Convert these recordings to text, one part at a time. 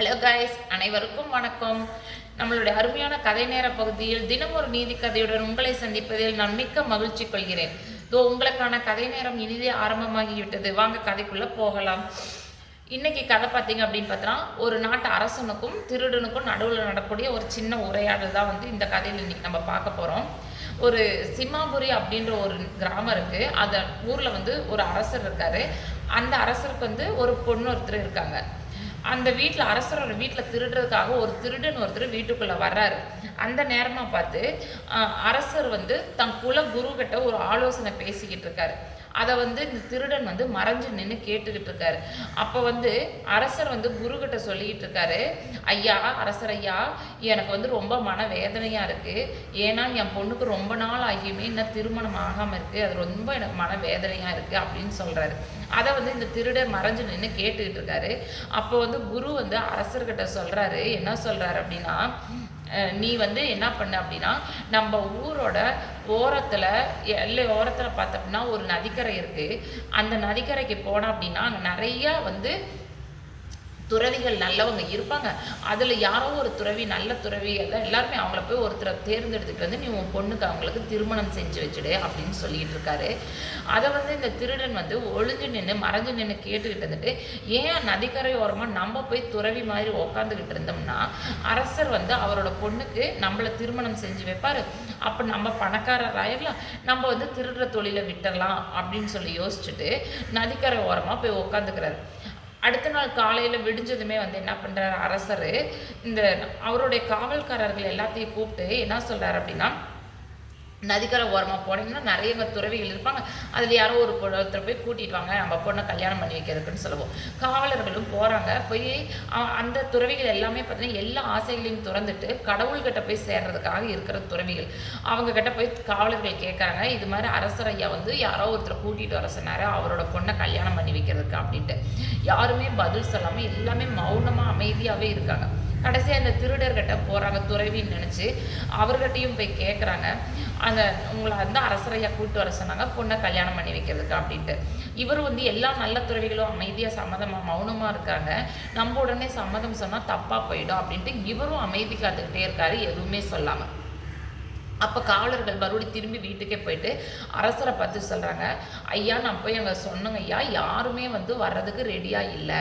Hello guys அனைவருக்கும் வணக்கம். நம்மளுடைய அருமையான கதை நேர பகுதியில் தினம் ஒரு நீதி கதையுடன் உங்களை சந்திப்பதில் நான் மிக்க மகிழ்ச்சி கொள்கிறேன். இதோ உங்களுக்கான கதை நேரம் இனிதே ஆரம்பமாகிவிட்டது. வாங்க கதைக்குள்ளே போகலாம். இன்னைக்கு கதை பார்த்தீங்க அப்படின்னு பார்த்தா ஒரு நாட்டு அரசனுக்கும் திருடனுக்கும் நடுவில் நடக்கக்கூடிய ஒரு சின்ன உரையாடல் தான் வந்து இந்த கதையில் இன்னைக்கு நம்ம பார்க்க போகிறோம் ஒரு சிம்மாபுரி அப்படின்ற ஒரு கிராமம் இருக்குது அந்த ஊரில் வந்து ஒரு அரசர் இருக்காரு. அந்த அரசருக்கு வந்து ஒரு பொண்ணு ஒருத்தர் இருக்காங்க. அந்த வீட்டில் அரசரோட வீட்டில் திருடுறதுக்காக ஒரு திருடன் ஒருத்தர் வீட்டுக்குள்ளே வர்றாரு. அந்த நேரமாக பார்த்து அரசர் வந்து தன் குல குரு ஒரு ஆலோசனை பேசிக்கிட்டு இருக்காரு. அதை வந்து இந்த திருடன் வந்து மறைஞ்சு நின்று கேட்டுக்கிட்டு இருக்காரு. அப்போ வந்து அரசர் வந்து குரு சொல்லிக்கிட்டு இருக்காரு ஐயா அரசர் ஐயா எனக்கு வந்து ரொம்ப மன வேதனையாக இருக்குது ஏன்னா என் பொண்ணுக்கு ரொம்ப நாள் ஆகியுமே இன்னும் திருமணம் ஆகாமல் இருக்குது அது ரொம்ப எனக்கு மன வேதனையாக இருக்குது அப்படின்னு சொல்கிறாரு அதை வந்து இந்த திருடன் மறைஞ்சு நின்று கேட்டுக்கிட்டு இருக்காரு. அப்போ வந்து வந்து குரு வந்து அரசர்கிட்ட சொல்கிறாரு என்ன சொல்கிறாரு அப்படின்னா அஹ் நீ வந்து என்ன பண்ண அப்படின்னா நம்ம ஊரோட ஓரத்தில் எல்லை ஓரத்தில் பார்த்தோம்னா ஒரு நதிக்கரை இருக்குது அந்த நதிக்கரைக்கு போனோம் அப்படின்னா அங்கே நிறையா வந்து துறவிகள் நல்லவங்க இருப்பாங்க. அதில் யாரோ ஒரு துறவி நல்ல துறவி எல்லாம் எல்லாருமே அவங்கள போய் ஒருத்தரை தேர்ந்தெடுத்துட்டு வந்து நீ உன் பொண்ணுக்கு அவங்களுக்கு திருமணம் செஞ்சு வச்சுடு அப்படின்னு சொல்லிட்டு இருக்காரு. அதை வந்து இந்த திருடன் வந்து ஒளிஞ்சு நின்று மறைஞ்சு நின்று கேட்டுக்கிட்டு இருந்துட்டு ஏன் நதிக்கரை ஓரமாக நம்ம போய் துறவி மாதிரி உக்காந்துக்கிட்டு இருந்தோம்னா அரசர் வந்து அவரோட பொண்ணுக்கு நம்மளை திருமணம் செஞ்சு வைப்பார். அப்போ நம்ம பணக்காரர் ஆயிடலாம் நம்ம வந்து திருடுற தொழிலை விட்டுடலாம் அப்படின்னு சொல்லி யோசிச்சுட்டு நதிக்கரை ஓரமாக போய் உக்காந்துக்கிறாரு. அடுத்த நாள் காலையில் விடிஞ்சதுமே வந்து என்ன பண்ணுறாரு அரசர் இந்த அவருடைய காவல்காரர்கள் எல்லாத்தையும் கூப்பிட்டு என்ன சொல்கிறார் அப்படின்னா நதிக்கரை ஓரமாக போனீங்கன்னா நிறைய துறவிகள் இருப்பாங்க. அதில் யாரோ ஒரு பொ- ஒருத்தர் போய் கூட்டிட்டு வாங்க நம்ம பொண்ணை கல்யாணம் பண்ணி வைக்கிறதுக்குன்னு சொல்லுவோம். காவலர்களும் போகிறாங்க போய் அந்த துறவிகள் எல்லாமே பார்த்தீங்கன்னா எல்லா ஆசைகளையும் துறந்துட்டு கடவுள்கிட்ட போய் சேர்றதுக்காக இருக்கிற துறவிகள். அவங்கக்கிட்ட போய் காவலர்கள் கேட்குறாங்க இது மாதிரி அரசர் ஐயா வந்து யாரோ ஒருத்தர் கூட்டிகிட்டு வர சொன்னார் அவரோட பொண்ணை கல்யாணம் பண்ணி வைக்கிறதுக்கு அப்படின்ட்டு. யாருமே பதில் சொல்லாமல் எல்லாமே மௌனமாக அமைதியாகவே இருக்காங்க. கடைசியாக அந்த திருடர்கிட்ட போகிறாங்க துறவின்னு நினச்சி அவர்கிட்டையும் போய் கேட்குறாங்க அந்த உங்களை வந்து அரசரையாக கூப்பிட்டு வர சொன்னாங்க பொண்ணை கல்யாணம் பண்ணி வைக்கிறதுக்கு அப்படின்ட்டு. இவர் வந்து எல்லா நல்ல துறவிகளும் அமைதியாக சம்மதமாக மௌனமாக இருக்காங்க. நம்ம உடனே சம்மதம் சொன்னால் தப்பாக போயிடும் அப்படின்ட்டு இவரும் அமைதி காத்துக்கிட்டே இருக்காரு எதுவுமே சொல்லாமல் அப்போ காவலர்கள் மறுபடியும் திரும்பி வீட்டுக்கே போயிட்டு அரசரை பார்த்து சொல்கிறாங்க ஐயா நான் போய் அங்கே சொன்னங்க ஐயா யாருமே வந்து வர்றதுக்கு ரெடியாக இல்லை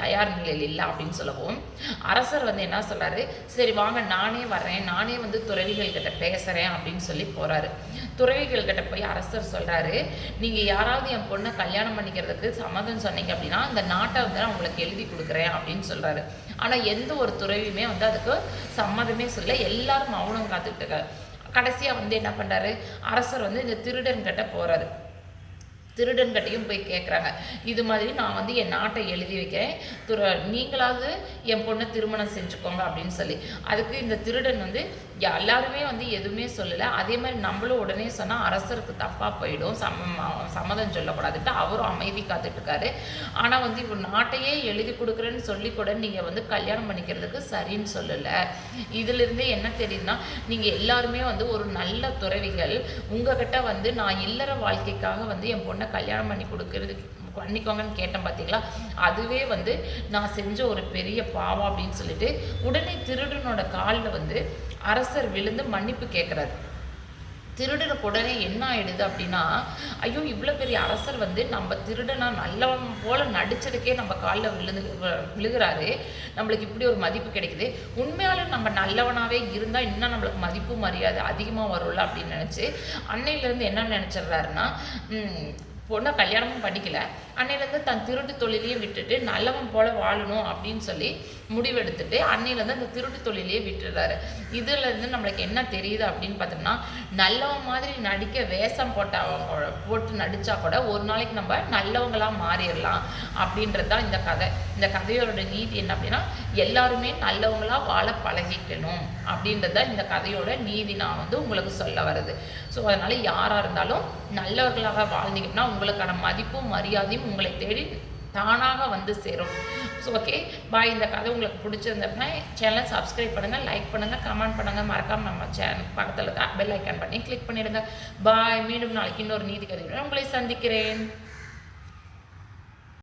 தயார் நிலையில் இல்லை அப்படின்னு சொல்லவும் அரசர் வந்து என்ன சொல்கிறாரு சரி வாங்க நானே வர்றேன் நானே வந்து துறவிகள்கிட்ட பேசுகிறேன் அப்படின்னு சொல்லி போகிறாரு துறவிகள்கிட்ட போய் அரசர் சொல்கிறாரு நீங்கள் யாராவது என் பொண்ணை கல்யாணம் பண்ணிக்கிறதுக்கு சம்மதம் சொன்னீங்க அப்படின்னா அந்த நாட்டை வந்து நான் உங்களுக்கு எழுதி கொடுக்குறேன் அப்படின்னு சொல்கிறாரு ஆனால் எந்த ஒரு துறவியுமே வந்து அதுக்கு சம்மதமே சொல்ல எல்லாரும் மௌனம் காத்துக்கிட்டு இருக்காரு கடைசியாக வந்து என்ன பண்ணுறாரு அரசர் வந்து இந்த திருடன்கிட்ட போகிறாரு திருடன்கிட்டையும் போய் கேட்குறாங்க இது மாதிரி நான் வந்து என் நாட்டை எழுதி வைக்கிறேன். துற நீங்களாவது என் பொண்ணை திருமணம் செஞ்சுக்கோங்க அப்படின்னு சொல்லி. அதுக்கு இந்த திருடன் வந்து எல்லாருமே வந்து எதுவுமே சொல்லலை. அதே மாதிரி நம்மளும் உடனே சொன்னால் அரசருக்கு தப்பாக போயிடும். சம்ம சம்மதம் சொல்லக்கூடாதுட்டு அவரும் அமைதி காத்துட்ருக்காரு. ஆனால் வந்து இப்போ நாட்டையே எழுதி கொடுக்குறேன்னு சொல்லி கூட நீங்கள் வந்து கல்யாணம் பண்ணிக்கிறதுக்கு சரின்னு சொல்லலை. இதிலிருந்து என்ன தெரியுதுன்னா நீங்கள் எல்லாருமே வந்து ஒரு நல்ல துறவிகள். உங்ககிட்ட வந்து நான் இல்லற வாழ்க்கைக்காக வந்து என் பொண்ணு கல்யாணம் பண்ணி கொடுக்கறது பண்ணிக்கோங்கன்னு கேட்டேன் பார்த்தீங்களா அதுவே வந்து நான் செஞ்ச ஒரு பெரிய பாவம் அப்படின்னு சொல்லிட்டு உடனே திருடனோட காலில் வந்து அரசர் விழுந்து மன்னிப்பு கேட்குறாரு திருடனுக்கு உடனே என்ன ஆயிடுது அப்படின்னா ஐயோ இவ்வளோ பெரிய அரசர் வந்து நம்ம திருடனா நல்லவன் போல நடிச்சதுக்கே நம்ம காலில் விழுந்து விழுகிறாரு. நம்மளுக்கு இப்படி ஒரு மதிப்பு கிடைக்குது. உண்மையாலும் நம்ம நல்லவனாகவே இருந்தால் இன்னும் நம்மளுக்கு மதிப்பு மரியாதை அதிகமாக வரும்ல அப்படின்னு நினச்சி அன்னையிலேருந்து என்ன நினச்சிடுறாருன்னா பொண்ணை கல்யாணமும் பண்ணிக்கல. அன்னையிலேருந்து தன் திருட்டு தொழிலையும் விட்டுட்டு நல்லவன் போல வாழணும் அப்படின்னு சொல்லி முடிவெடுத்துட்டு அன்னையிலேருந்து அந்த திருட்டு தொழிலையே விட்டுறாரு. இதுலேருந்து நம்மளுக்கு என்ன தெரியுது அப்படின்னு பார்த்தோம்னா நல்லவன் மாதிரி நடிக்க வேஷம் போட்டவங்க போட்டு நடித்தா கூட ஒரு நாளைக்கு நம்ம நல்லவங்களாக மாறிடலாம் அப்படின்றது தான் இந்த கதை. இந்த கதையோட நீதி என்ன அப்படின்னா எல்லாருமே நல்லவங்களா வாழ பழகிக்கணும் அப்படின்றது தான் இந்த கதையோட நீதி நான் வந்து உங்களுக்கு சொல்ல வருது ஸோ அதனால் யாராக இருந்தாலும் நல்லவர்களாக வாழ்ந்தீங்கன்னா உங்களுக்கான மதிப்பும் மரியாதையும் உங்களை தேடி தானாக வந்து சேரும். ஸோ ஓகே பாய் இந்த கதை உங்களுக்கு பிடிச்சிருந்தப்பனா சேனலை சப்ஸ்கிரைப் பண்ணுங்கள் லைக் பண்ணுங்கள் கமெண்ட் பண்ணுங்கள் மறக்காமல் நம்ம சேனல் பக்கத்தில் இருக்க பெல் ஐக்கான் பண்ணி கிளிக் பண்ணிவிடுங்க பாய் மீண்டும் நாளைக்கு இன்னொரு நீதி கதை உங்களை சந்திக்கிறேன்.